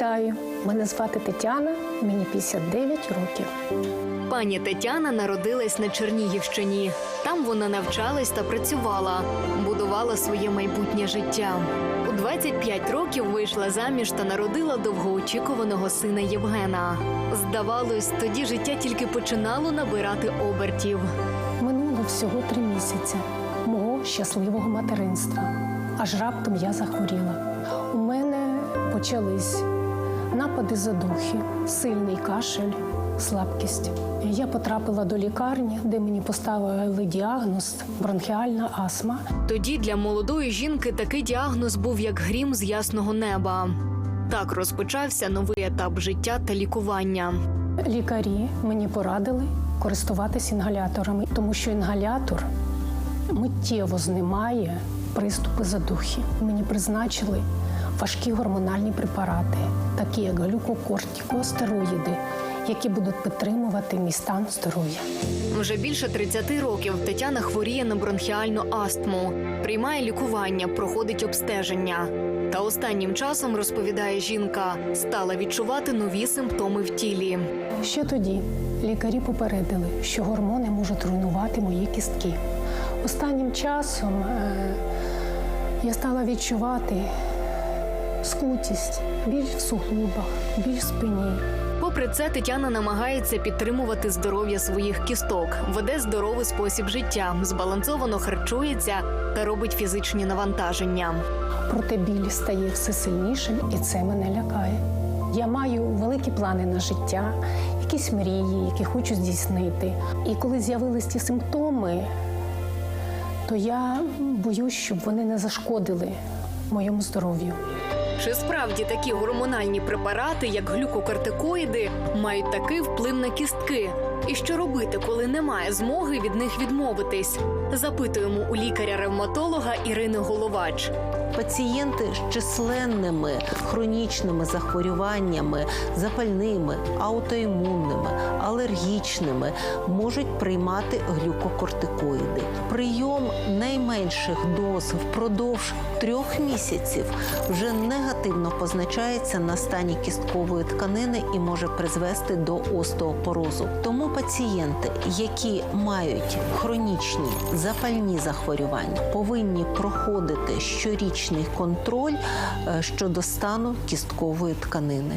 Вітаю! Мене звати Тетяна, мені 59 років. Пані Тетяна народилась на Чернігівщині. Там вона навчалась та працювала, будувала своє майбутнє життя. У 25 років вийшла заміж та народила довгоочікуваного сина Євгена. Здавалось, тоді життя тільки починало набирати обертів. Минуло всього три місяці мого щасливого материнства. Аж раптом я захворіла. У мене почались напади задухи, сильний кашель, слабкість. Я потрапила до лікарні, де мені поставили діагноз бронхіальна астма. Тоді для молодої жінки такий діагноз був як грім з ясного неба. Так розпочався новий етап життя та лікування. Лікарі мені порадили користуватись інгаляторами, тому що інгалятор миттєво знімає приступи задухи. Мені призначили важкі гормональні препарати, такі як глюкокортикостероїди, які будуть підтримувати мій стан здоров'я. Вже більше 30 років Тетяна хворіє на бронхіальну астму, приймає лікування, проходить обстеження. Та останнім часом, розповідає жінка, стала відчувати нові симптоми в тілі. Ще тоді лікарі попередили, що гормони можуть руйнувати мої кістки. Останнім часом е, я стала відчувати скутість, біль в суглобах, біль в спині. Попри це, Тетяна намагається підтримувати здоров'я своїх кісток, веде здоровий спосіб життя, збалансовано харчується та робить фізичні навантаження. Проте біль стає все сильнішим, і це мене лякає. Я маю великі плани на життя, якісь мрії, які хочу здійснити. І коли з'явились ті симптоми, то я боюсь, щоб вони не зашкодили моєму здоров'ю. Чи справді такі гормональні препарати, як глюкокортикоїди, мають такий вплив на кістки? І що робити, коли немає змоги від них відмовитись? Запитуємо у лікаря-ревматолога Ірини Головач. Пацієнти з численними хронічними захворюваннями, запальними, аутоімунними, алергічними можуть приймати глюкокортикоїди. Прийом найменших доз впродовж трьох місяців вже негативно позначається на стані кісткової тканини і може призвести до остеопорозу. Тому пацієнти, які мають хронічні запальні захворювання, повинні проходити щорічний контроль е, щодо стану кісткової тканини.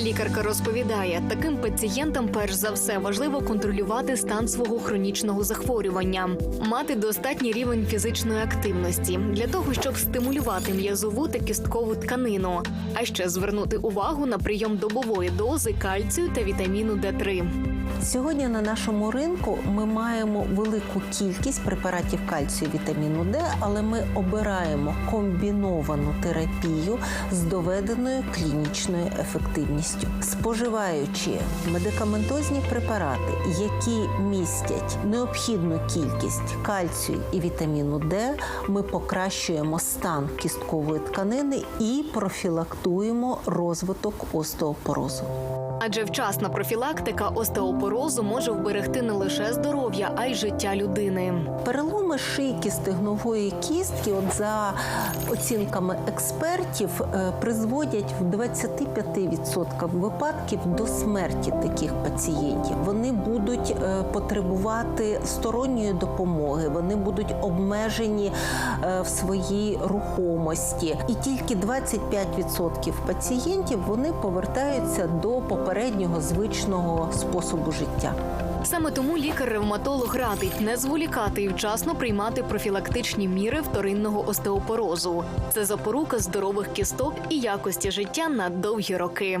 Лікарка розповідає, таким пацієнтам перш за все важливо контролювати стан свого хронічного захворювання, мати достатній рівень фізичної активності для того, щоб стимулювати м'язову та кісткову тканину, а ще звернути увагу на прийом добової дози кальцію та вітаміну Д3. Сьогодні на нашому ринку ми маємо велику кількість препаратів кальцію і вітаміну Д, але ми обираємо комбіновану терапію з доведеною клінічною ефективністю, споживаючи медикаментозні препарати, які містять необхідну кількість кальцію і вітаміну Д, ми покращуємо стан кісткової тканини і профілактуємо розвиток остеопорозу. Адже вчасна профілактика остеопорозу може вберегти не лише здоров'я, а й життя людини. Переломи шийки стегнової кістки, от за оцінками експертів, е, призводять в 25% випадків до смерті таких пацієнтів. Вони будуть е, потребувати сторонньої допомоги, вони будуть обмежені е, в своїй рухомості. І тільки 25% пацієнтів вони повертаються до попереднього звичного способу життя. Саме тому лікар-ревматолог радить не зволікати і вчасно приймати профілактичні міри вторинного остеопорозу. Це запорука здорових кісток і якості життя на довгі роки.